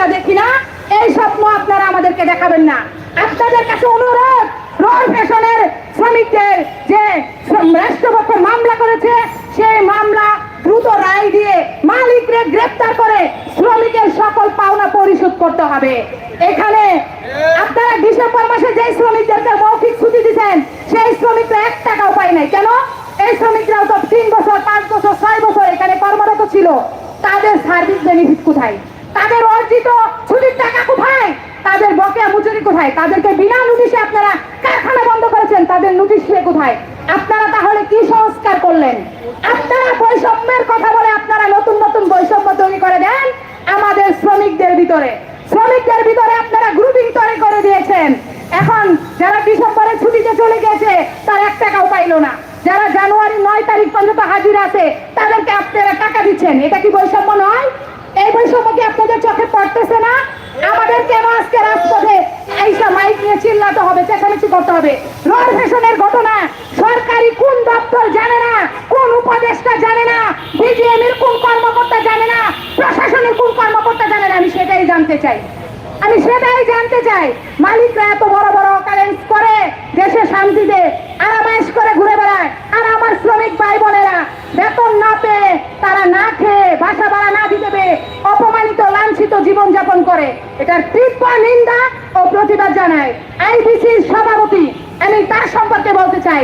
স্বপ্নটা দেখি না? এই স্বপ্ন আপনারা আমাদেরকে দেখাবেন না। আপনাদের কাছে অনুরোধ রোড ফ্যাশনের শ্রমিকদের যে রাষ্ট্রপক্ষ মামলা করেছে, সেই মামলা দ্রুত রায় দিয়ে মালিকরে গ্রেপ্তার করে শ্রমিকের সকল পাওনা পরিশোধ করতে হবে। এখানে আপনারা ডিসেম্বর মাসে যে শ্রমিকদেরকে মৌখিক ছুটি দিচ্ছেন, সেই শ্রমিকরা এক টাকাও পায় নাই। কেন? এই শ্রমিকরাও তো তিন বছর, পাঁচ বছর, ছয় বছর এখানে কর্মরত ছিল। তাদের সার্ভিস বেনিফিট কোথায়? তাদের অর্জিত ছুটির টাকা কোথায়? তাদের বকেয়া মজুরি কোথায়? তাদেরকে বিনা নোটিশে আপনারা কারখানা বন্ধ করেছেন, তাদের নোটিশ সে কোথায়? আপনারা তাহলে কি সংস্কার করলেন? আপনারা বৈষম্যের কথা বলে আপনারা নতুন নতুন বৈষম্য তৈরি করে দেন আমাদের শ্রমিকদের ভিতরে। শ্রমিকদের ভিতরে আপনারা গ্রুপিং তৈরি করে দিয়েছেন। এখন যারা ডিসেম্বরে ছুটিতে চলে গেছে, তার এক টাকাও পাইলো না। যারা জানুয়ারি নয় তারিখ পর্যন্ত হাজির আছে, তাদেরকে আপনারা টাকা দিচ্ছেন। এটা কি বৈষম্য নয়? এই বৈষম্য কি আপনাদের চোখে পড়তেছে না? আমাদের কেন আজকে রাজপথে এইসব মাইক নিয়ে চিল্লাতে হবে, চেঁচামেচি করতে হবে। রোড ফ্যাশনের ঘটনা, সরকারি কোন দপ্তর জানে না, কোন উপদেষ্টা জানে না বিজিএম এর কোন কর্মকর্তা জানে না, প্রশাসনের কোন কর্মকর্তা জানে না, আমি সেটাই জানতে চাই। আমি সেটাই জানতে চাই। মালিকরা এত বড় বড় কারেন্স করে, দেশে শান্তিতে আরামাইশ করে ঘুরে বেড়ায়, আর আমার শ্রমিক ভাই বোনেরা বেতন না পেয়ে তারা না খেয়ে বাসা ভাড়া না দিতে পেরে অপমানিত লাঞ্ছিত জীবনযাপন করে এটার তীব্র নিন্দা ও প্রতিবাদ জানায়। আইবিসির সভাপতি, আমি তার সম্পর্কে বলতে চাই।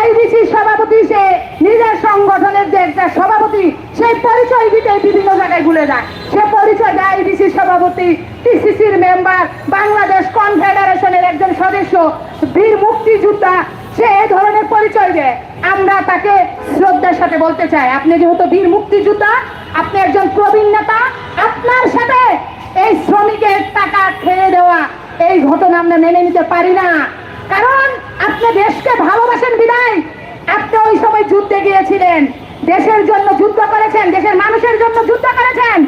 আইবিসি সভাপতি সে নিজের সংগঠনের যে একটা সভাপতি সেই পরিচয় দিতে বিভিন্ন জায়গায় ভুলে যায়। সে পরিচয় দেয় আইবিসি সভাপতি, টিসিসির মেম্বার, বাংলাদেশ কনফেডারেশনের একজন সদস্য, বীর মুক্তিযোদ্ধা। সে এই ধরনের পরিচয় দেয়। আমরা তাকে শ্রদ্ধার সাথে বলতে চাই। আপনি যেহেতু বীর মুক্তিযোদ্ধা, আপনি একজন প্রবীণ নেতা, আপনার সাথে এই শ্রমিকের টাকা খেয়ে দেওয়া, এই ঘটনা আমরা মেনে নিতে পারি না। কারণ আপনি দেশকে ভালোবাসেন বিদায় আপনি ওই সময় যুদ্ধে গিয়েছিলেন। দেশের জন্য যুদ্ধ করেছেন, দেশের মানুষের জন্য যুদ্ধ করেছেন।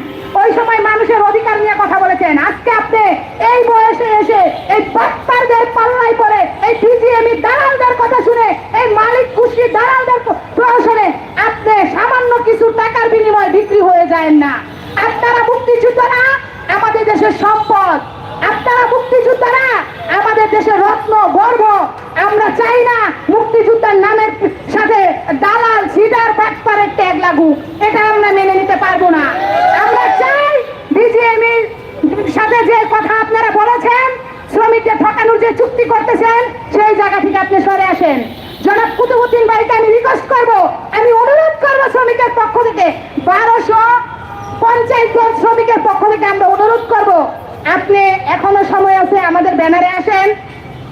ওই সময় মানুষের অধিকার নিয়ে কথা বলেছেন। আজকে আপনি এই বয়সে এসে এই বাপ্পারদের পাল্লায় পড়ে, এই বিজিএমই দালালদের কথা শুনে, এই মালিক খুশি দালালদের প্রহসনে আপনি সামান্য কিছু টাকার বিনিময়ে বিক্রি হয়ে যায় না। আপনারা মুক্তিযোদ্ধারা আমাদের দেশের সম্পদ, আপনারা মুক্তিযোদ্ধারা, আমাদের দেশের রত্ন, গর্ব, আমরা চাই না মুক্তিযোদ্ধার নামের সাথে দালাল, সিডার, বাটপারের ট্যাগ লাগুক। এটা আমরা মেনে নিতে পারব না। আমরা চাই বিজিএমির সাথে যে কথা আপনারা বলেছেন শ্রমিকদের ঠকানোর যে চুক্তি করতেছেন, সেই জায়গা থেকে আপনি সরে আসেন। জনাব কুতুবুদ্দিন ভাইকে আমি রিকোয়েস্ট করব, আমি অনুরোধ করব শ্রমিকের পক্ষ থেকে, বারোশো পঞ্চায়েত জন শ্রমিকের পক্ষ থেকে আমরা অনুরোধ করব আপনি এখনও সময় আছে আমাদের ব্যানারে আসেন।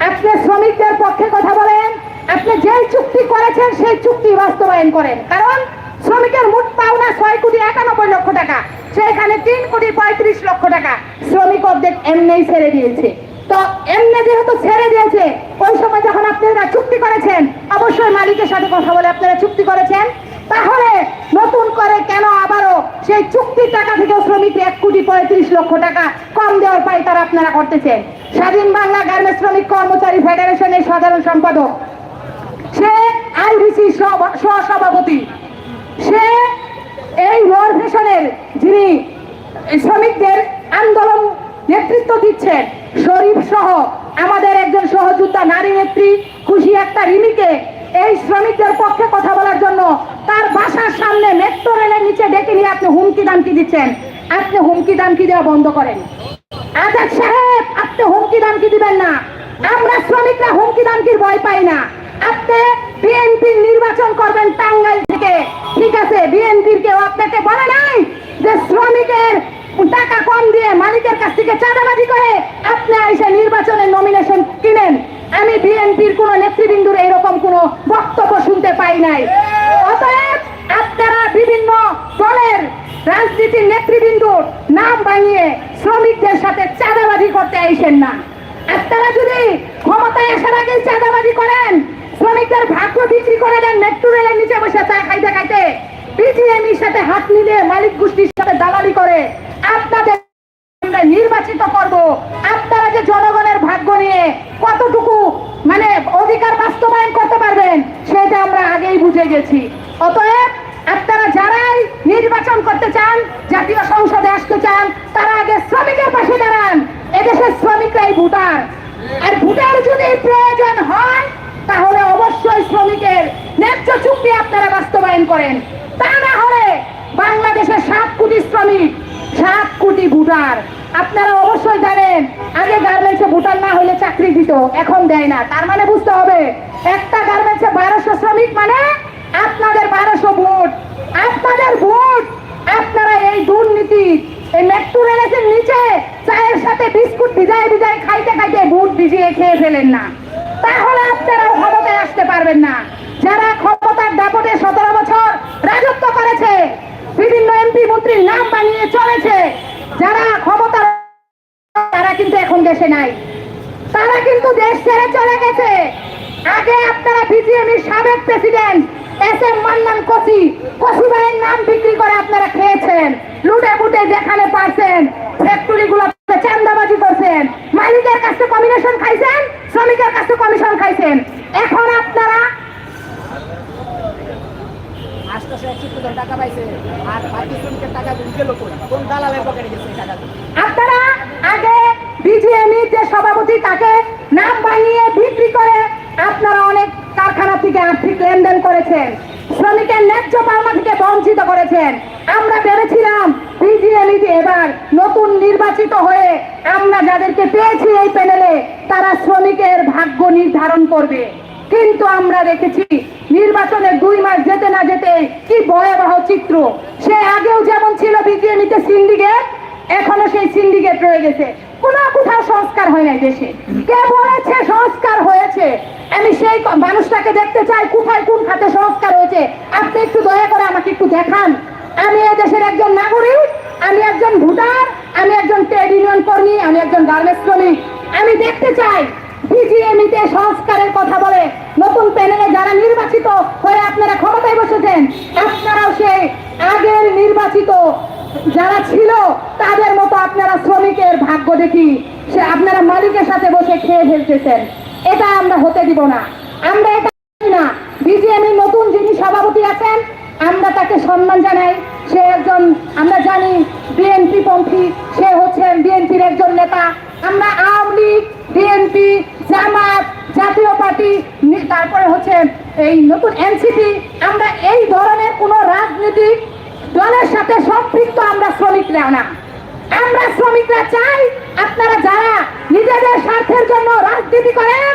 আপনি শ্রমিকদের পক্ষে কথা বলেন। আপনি যে চুক্তি করেছেন, সেই চুক্তি বাস্তবায়ন করেন। কারণ শ্রমিকের মোট পাওনা ছয় কোটি একানব্বই লক্ষ টাকা। সেখানে তিন কোটি পঁয়ত্রিশ লক্ষ টাকা শ্রমিক অর্ধেক এমনি ছেড়ে দিয়েছে। তো এমনি যেহেতু ছেড়ে দিয়েছে, ওই সময় যখন আপনারা চুক্তি করেছেন, অবশ্যই মালিকের সাথে কথা বলে আপনারা চুক্তি করেছেন। তাহলে নতুন করে কেন আবারও সেই চুক্তির টাকা থেকে শ্রমিক এক কোটি পঁয়ত্রিশ লক্ষ টাকা কম দেওয়ার পাই তারা আপনারা করতেছেন? স্বাধীন বাংলা গার্মেন্টস শ্রমিক কর্মচারী ফেডারেশনের সাধারণ সম্পাদক। সে আইবিসি সহসভাপতি। সে এই রোড যিনি শ্রমিকদের আন্দোলন নেতৃত্ব দিচ্ছেন, শরীফ সহ আমাদের একজন সহযোদ্ধা নারী নেত্রী খুশি একটা রিমিকে এই শ্রমিকদের পক্ষে কথা বলার জন্য তার বাসার সামনে মেট্রো রেলের নিচে ডেকে নিয়ে আপনি হুমকি দামকি দিচ্ছেন। আপনি হুমকি দামকি দেওয়া বন্ধ করেন। আজাদ সাহেব! আপনি হুমকি দামকি দিবেন না। আমরা শ্রমিকরা হুমকি দামকির ভয় পাই না। আপনি বিএনপির নির্বাচন করবেন টাঙ্গাইল থেকে। ঠিক আছে, বিএনপির কেউ আপনাকে বলে নাই যে শ্রমিকের টাকা কম দিয়ে মালিকের কাছ থেকে চাঁদাবাজি করে আপনি এসে নির্বাচনের নমিনেশন কিনেন। আমি বিএনপির কোন নেতৃবৃন্দুর এরকম কোন বক্তব্য শুনতে পাই নাই। অতএব আপনারা বিভিন্ন দলের রাজনীতির নেতৃবৃন্দুর নাম বানিয়ে শ্রমিকদের সাথে চাঁদাবাজি করতে আইসেন না আপনারা যদি ক্ষমতায় আসার আগে চাঁদাবাজি করেন শ্রমিকদের ভাগ্য বিক্রি করে দেন মেট্রো রেলের নিচে বসে চা খাইতে খাইতে বিজিএমির সাথে হাত মিলিয়ে মালিক গোষ্ঠীর সাথে দালালি করে, আপনাদের আমরা নির্বাচিত করব। আপনারা যে জনগণের ভাগ্য নিয়ে কতটুকু মানে অধিকার বাস্তবায়ন করতে পারবেন, সেটা আমরা আগেই বুঝে গেছি। অতএব আপনারা যারা অবশ্যই নির্বাচন করতে চান, জাতীয় সংসদে আসতে চান, তারা আগে শ্রমিকের পাশে দাঁড়ান। এদেশের শ্রমিকরাই ভোটার। আর ভোটার যদি প্রয়োজন হয়, তাহলে অবশ্যই শ্রমিকের ন্যায্য চুক্তি আপনারা বাস্তবায়ন করেন। তা না হলে বাংলাদেশের সাত কোটি শ্রমিক, সাত কোটি ভোটার। আপনারা অবশ্যই জানেন, আগে গার্মেন্টসে ভোটার না হলে চাকরি দিত, এখন দেয় না। তার মানে বুঝতে হবে, একটা গার্মেন্টসে বারোশো শ্রমিক মানে আপনাদের বারোশো ভোট। আপনাদের ভোট, আপনারা এই দুর্নীতি, এই মেট্রো রেলের নিচে চায়ের সাথে বিস্কুট ভিজায় ভিজায় খাইতে খাইতে ভোট ভিজিয়ে খেয়ে ফেলেন না। তাহলে আপনারা ক্ষমতায় আসতে পারবেন না। যারা ক্ষমতার দাপটে সতেরো বছর রাজত্ব করেছে বিভিন্ন এমপি মন্ত্রীর নাম বানিয়ে চলেছে। যারা ক্ষমতা তারা কিন্তু এখন দেশে নাই। তারা কিন্তু দেশ ছেড়ে চলে গেছে। আগে আপনারা বিজিএমির সাবেক প্রেসিডেন্ট এস এম মান্নান কচি কচি ভাইয়ের নাম বিক্রি করে আপনারা খেয়েছেন। লুটে ফুটে যেখানে পারছেন ফ্যাক্টরি গুলো চান্দাবাজি করছেন। মালিকের কাছে কমিশন খাইছেন, শ্রমিকের কাছে কমিশন খাইছেন। এখন আপনারা আটশোশো জন টাকা পাইছে। আর বাকি শ্রমিকের টাকা গেল কোন দালালের পকেটে গেছে টাকা? আপনারা আগে বিজিএমই যে সভাপতি, তাকে নাম বানিয়ে বিক্রি করে আপনারা অনেক কারখানা থেকে আর্থিক লেনদেন করেছেন, শ্রমিকের ন্যায্য পাওনা থেকে বঞ্চিত করেছেন। আমরা ভেবেছিলাম বিজিএমই এবার নতুন নির্বাচিত হয়ে আমরা যাদেরকে পেয়েছি এই প্যানেলে তারা শ্রমিকের ভাগ্য নির্ধারণ করবে। কিন্তু আমরা দেখেছি নির্বাচনে দুই মাস যেতে না যেতে কি ভয়াবহ চিত্র। সে আগেও যেমন ছিল বিজিএমিতে সিন্ডিকেট, এখনও সেই সিন্ডিকেট রয়ে গেছে। কোনো কোথাও সংস্কার হয় নাই দেশে। কে বলেছে সংস্কার হয়েছে? আমি সেই মানুষটাকে দেখতে চাই, কোথায় কোন খাতে সংস্কার হয়েছে? আপনি একটু দয়া করে আমাকে একটু দেখান। আমি এই দেশের একজন নাগরিক, আমি একজন ভোটার, আমি একজন ট্রেড ইউনিয়ন কর্মী, আমি একজন গার্মেন্টস শ্রমিক। আমি দেখতে চাই বিজিএমিতে সংস্কারের কথা বলে নতুন প্যানেলে যারা নির্বাচিত হয়ে আপনারা ক্ষমতায় বসেছেন, আপনারাও সেই আগের নির্বাচিত যারা ছিল, তাদের মতো আপনারা শ্রমিকের ভাগ্য দেখি। সে আপনারা মালিকের সাথে বসে খেয়ে ফেলতেছেন। এটা আমরা হতে দিব না। আমরা এটা না। বিজিএমি নতুন যিনি সভাপতি আছেন, আমরা তাকে সম্মান জানাই। সে একজন, আমরা জানি বিএনপি পন্থী, সে হচ্ছেন বিএনপির একজন নেতা। আমরা আওয়ামী লীগ বিএনপি, জামাত, জাতীয় পার্টি তারপরে হচ্ছে এই নতুন এনসিপি, আমরা এই ধরনের কোনো রাজনীতিক দলের সাথে সম্পৃক্ত আমরা শ্রমিকরা না। আমরা শ্রমিকরা চাই আপনারা যারা নিজেদের স্বার্থের জন্য রাজনীতি করেন,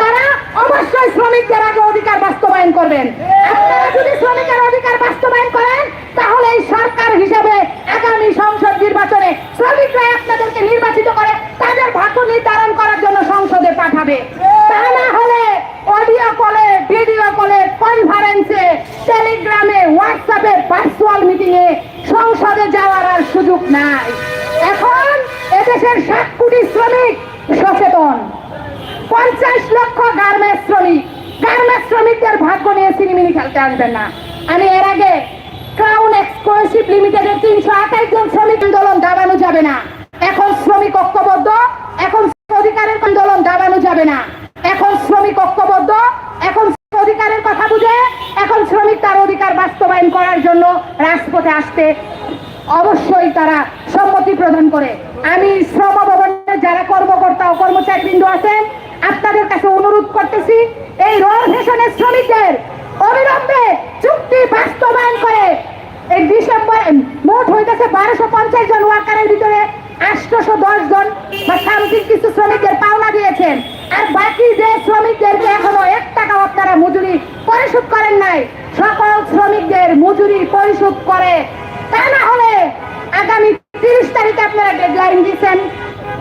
তারা অবশ্যই শ্রমিকদের আগে অধিকার বাস্তবায়ন করবেন। আপনারা যদি শ্রমিকের অধিকার বাস্তবায়ন করেন, তাহলে এই সরকার হিসেবে আগামী সংসদ নির্বাচনে শ্রমিকরা আপনাদেরকে নির্বাচিত করে। তাদের ভাগ্য নির্ধারণ করার জন্য সংসদে পাঠাবে। তা না হলে অডিও কলে ভিডিও কলে কনফারেন্সে টেলিগ্রামে হোয়াটসঅ্যাপে ভার্চুয়াল মিটিং এ সংসদে যাওয়ার আর সুযোগ নাই। এখন এদেশের সাত কোটি শ্রমিক সচেতন। পঞ্চাশ লক্ষ গার্মেন্টস শ্রমিক। গার্মেন্টস শ্রমিকদের ভাগ্য নিয়ে সিনেমিনি খেলতে আসবেন না। আমি এর আগে ক্রাউন এক্সক্লুসিভ লিমিটেডের তিনশো আঠাশ জন শ্রমিক আন্দোলন দাবানো যাবে না। এখন শ্রমিক ঐক্যবদ্ধ, এখন অধিকারের আন্দোলন দাবানো যাবে না। এখন শ্রমিক ঐক্যবদ্ধ, এখন অধিকারের কথা বুঝে, এখন শ্রমিক তার অধিকার বাস্তবায়ন করার জন্য রাজপথে আসতে অবশ্যই তারা সম্মতি প্রদান করে। আমি শ্রম ভবনের যারা কর্মকর্তা ও কর্মচারীবৃন্দ আছেন, আপনাদের কাছে অনুরোধ করতেছি, এই রোড ফ্যাশনের শ্রমিকদের অবিলম্বে চুক্তি বাস্তবায়ন করে। এই ডিসেম্বর, মোট হইতেছে বারোশো পঞ্চাশ জন ওয়ার্কারের ভিতরে আটশোশো দশ জন বা সামথিং কিছু শ্রমিকদের পাওনা দিয়েছেন আর বাকি যে শ্রমিকদেরকে এখনও এক টাকা আপনারা মজুরি পরিশোধ করেন নাই সকল শ্রমিকদের মজুরি পরিশোধ করে তা না হলে আগামী তিরিশ তারিখে আপনারা ডেডলাইন দিচ্ছেন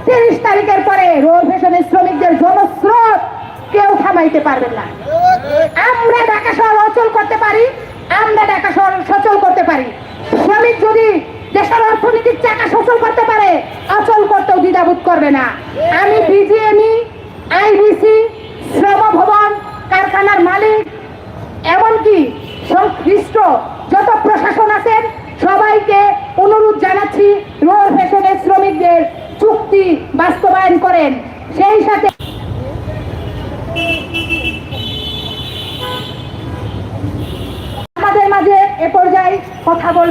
তিরিশ তারিখের পরে রোড ফ্যাশনের শ্রমিকদের জনস্রোত কেউ পারবেন না। আমরা ঢাকা শহর অচল করতে পারি, আমরা ঢাকা শহর সচল করতে পারি। শ্রমিক যদি দেশের অর্থনীতির চাকা সচল করতে পারে, অচল করতেও দ্বিধাবোধ করবে না। আমি বিজিএমই আইবিসি শ্রম ভবন, কারখানার মালিক, এমনকি সংশ্লিষ্ট যত প্রশাসন আছেন, সবাইকে অনুরোধ জানাচ্ছি রোড ফ্যাশনের শ্রমিকদের চুক্তি বাস্তবায়ন করেন। সেই সাথে আমাদের মাঝে এ পর্যায়ে কথা বল